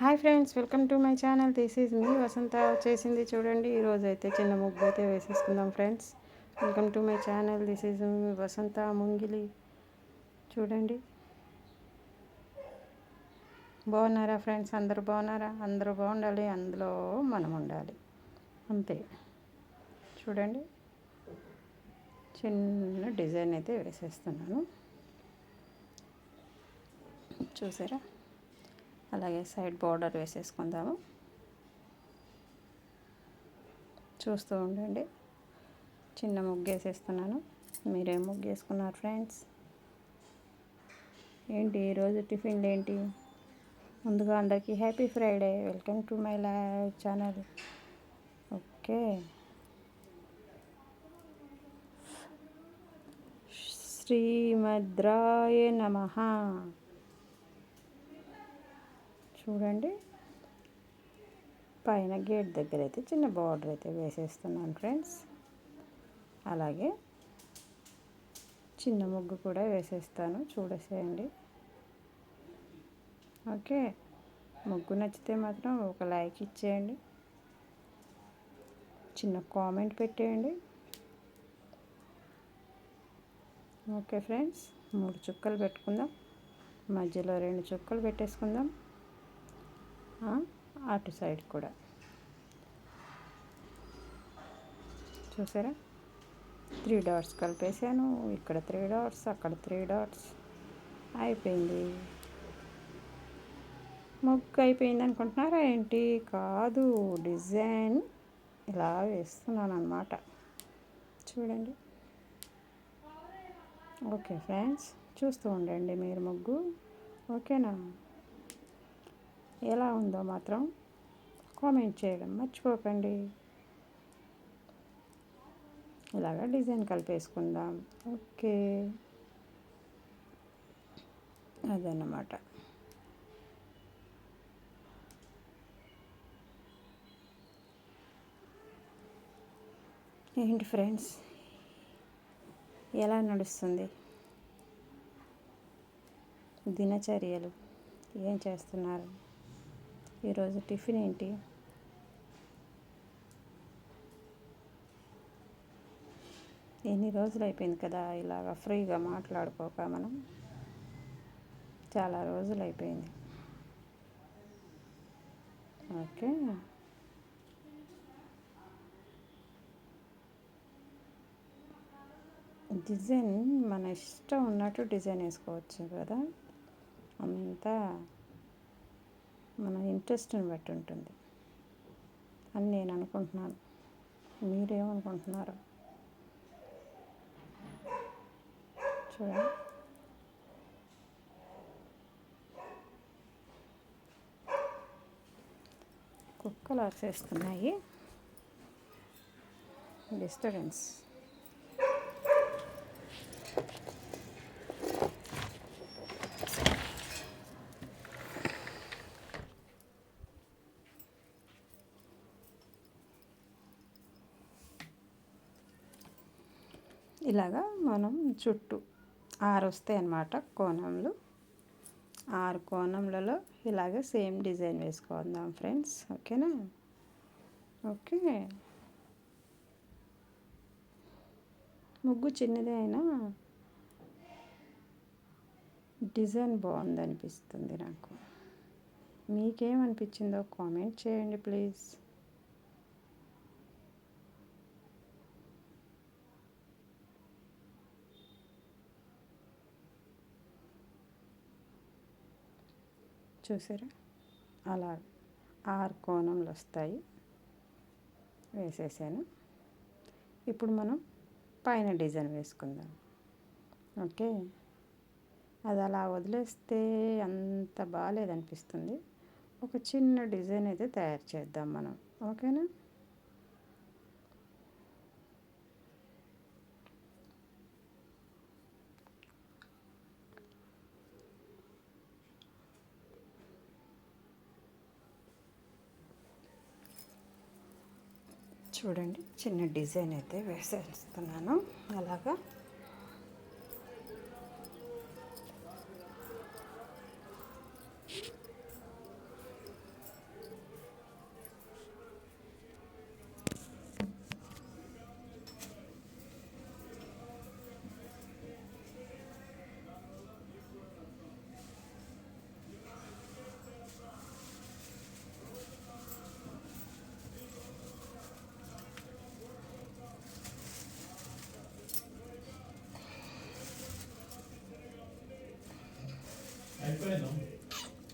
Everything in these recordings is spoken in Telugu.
Hi friends welcome to my channel. This is మీ వసంత చేసింది చూడండి. ఈరోజు అయితే చిన్న ముగ్గు అయితే వేసేసుకుందాం friends. Welcome to my channel this is మీ వసంత ముంగిలి. చూడండి. బాగున్నారా ఫ్రెండ్స్? అందరూ బాగున్నారా? అందరూ బాగుండాలి. అందులో మనం ఉండాలి. అంతే. చూడండి. చిన్న డిజైన్ అయితే వేసేస్తున్నాను. చూసారా? అలాగే సైడ్ బార్డర్ వేసేసుకుందాము. చూస్తూ ఉండండి. చిన్న ముగ్గు వేసేస్తున్నాను మీరేం ముగ్గు వేసుకున్నారు ఫ్రెండ్స్. ఏంటి ఈరోజు టిఫిన్లు ఏంటి? ముందుగా అందరికీ happy Friday. Welcome to my live channel. Okay. శ్రీమద్రాయ నమ. చూడండి. పైన గేట్ దగ్గర అయితే చిన్న బార్డర్ అయితే వేసేస్తున్నాను ఫ్రెండ్స్. అలాగే చిన్న ముగ్గు కూడా వేసేస్తాను చూడసేయండి. ఓకే. ముగ్గు నచ్చితే మాత్రం ఒక లైక్ ఇచ్చేయండి. చిన్న కామెంట్ పెట్టేయండి. ఓకే ఫ్రెండ్స్ మూడు చుక్కలు పెట్టుకుందాం. మధ్యలో రెండు చుక్కలు పెట్టేసుకుందాం. అటు సైడ్ కూడా. చూసారా? త్రీ డాట్స్ కలిపేసాను ఇక్కడ త్రీ డాట్స్ అక్కడ త్రీ డాట్స్. అయిపోయింది. ముగ్గు అయిపోయింది అనుకుంటున్నారా ఏంటి? కాదు డిజైన్ ఇలా వేస్తున్నాను అనమాట చూడండి. ఓకే ఫ్రెండ్స్ చూస్తూ ఉండండి మీరు ముగ్గు. ఓకేనా? ఎలా ఉందో మాత్రం కామెంట్ చేయడం మర్చిపోకండి. ఇలాగా డిజైన్ కలిపేసుకుందాం. ఓకే. అదన్నమాట. ఏంటి ఫ్రెండ్స్? ఎలా నడుస్తుంది? దినచర్యలు ఏం చేస్తున్నారు? ఈరోజు టిఫిన్ ఏంటి? ఎన్ని రోజులు అయిపోయింది కదా ఇలాగ ఫ్రీగా మాట్లాడుకోక మనం? చాలా రోజులు అయిపోయింది. ఓకే. డిజైన్ మన ఇష్టం ఉన్నట్టు డిజైన్ వేసుకోవచ్చు కదా? అంతా మన ఇంట్రెస్ట్ని బట్టి ఉంటుంది. అని నేను అనుకుంటున్నాను. మీరేమనుకుంటున్నారు? చూడండి. కుక్కలు అరిసేస్తున్నాయి డిస్టర్బెన్స్. ఇలాగా మనం చుట్టూ ఆరు వస్తాయి అన్నమాట కోణంలు. ఆరు కోణంలలో ఇలాగ సేమ్ డిజైన్ వేసుకుందాం ఫ్రెండ్స్. ఓకేనా? ఓకే. ముగ్గు చిన్నదే అయినా డిజైన్ బాగుంది అనిపిస్తుంది నాకు. మీకేమనిపించిందో కామెంట్ చేయండి ప్లీజ్. చూసారా? అలా ఆరు కోణంలు వస్తాయి. వేసేసాను. ఇప్పుడు మనం పైన డిజైన్ వేసుకుందాం. ఓకే? అది అలా వదిలేస్తే అంత బాగాలేదనిపిస్తుంది. ఒక చిన్న డిజైన్ అయితే తయారు చేద్దాం మనం. ఓకేనా? చూడండి చిన్న డిజైన్ అయితే వేసేస్తున్నాను. అలాగా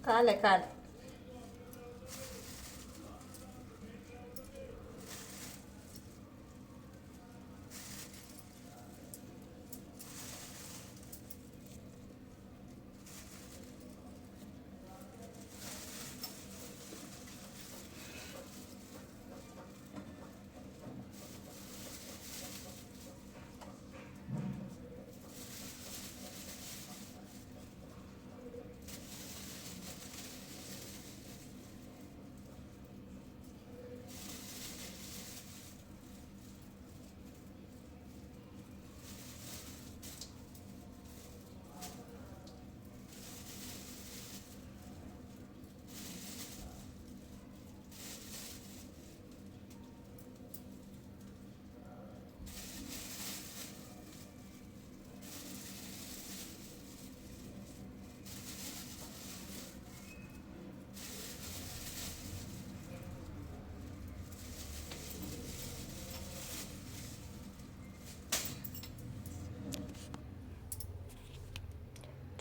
కాలే కాలే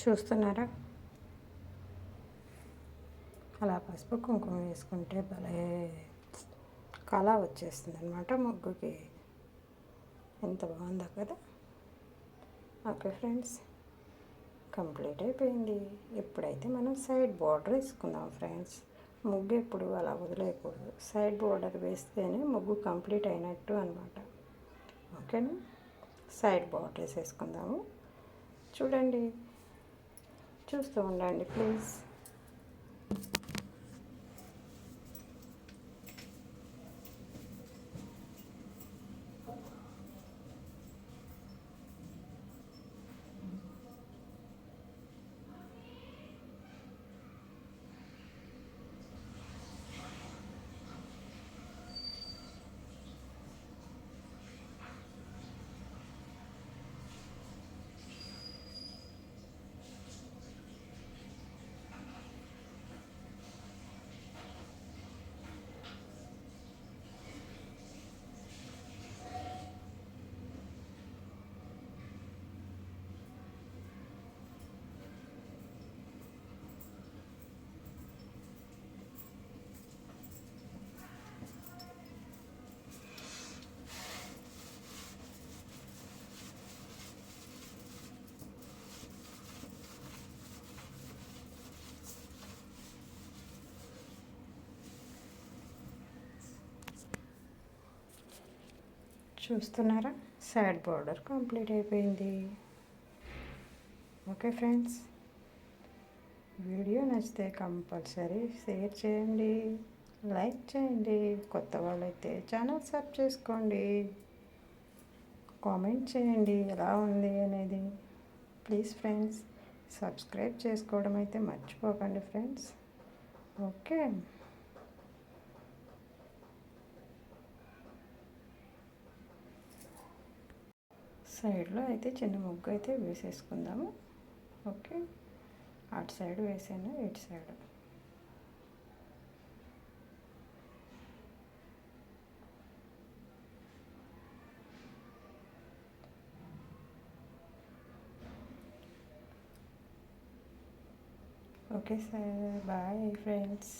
చూస్తున్నారా? అలా పసుపు కుంకుమ వేసుకుంటే భలే కళ వచ్చేస్తుంది అనమాట ముగ్గుకి. ఎంత బాగుందో కదా. ఓకే ఫ్రెండ్స్ కంప్లీట్ అయిపోయింది. ఇప్పుడైతే మనం సైడ్ బార్డర్ వేసుకుందాం ఫ్రెండ్స్. ముగ్గు ఎప్పుడు అలా వదిలేయకూడదు. సైడ్ బార్డర్ వేస్తేనే ముగ్గు కంప్లీట్ అయినట్టు అనమాట ఓకేనా? సైడ్ బార్డర్స్ వేసుకుందాము చూడండి. చూస్తూ ఉండండి ప్లీజ్ చూస్తున్నారా? సైడ్ బార్డర్ కంప్లీట్ అయిపోయింది. ఓకే ఫ్రెండ్స్ వీడియో నచ్చితే కంపల్సరీ షేర్ చేయండి లైక్ చేయండి కొత్త వాళ్ళైతే ఛానల్ సబ్ చేసుకోండి కామెంట్ చేయండి ఎలా ఉంది అనేది. ప్లీజ్ ఫ్రెండ్స్ సబ్స్క్రైబ్ చేసుకోవడం అయితే మర్చిపోకండి ఫ్రెండ్స్ ఓకే సైడ్లో అయితే చిన్న ముగ్గు అయితే వేసేసుకుందాము. ఓకే? అటు సైడ్ వేసాను ఇటు side. Okay sir bye friends.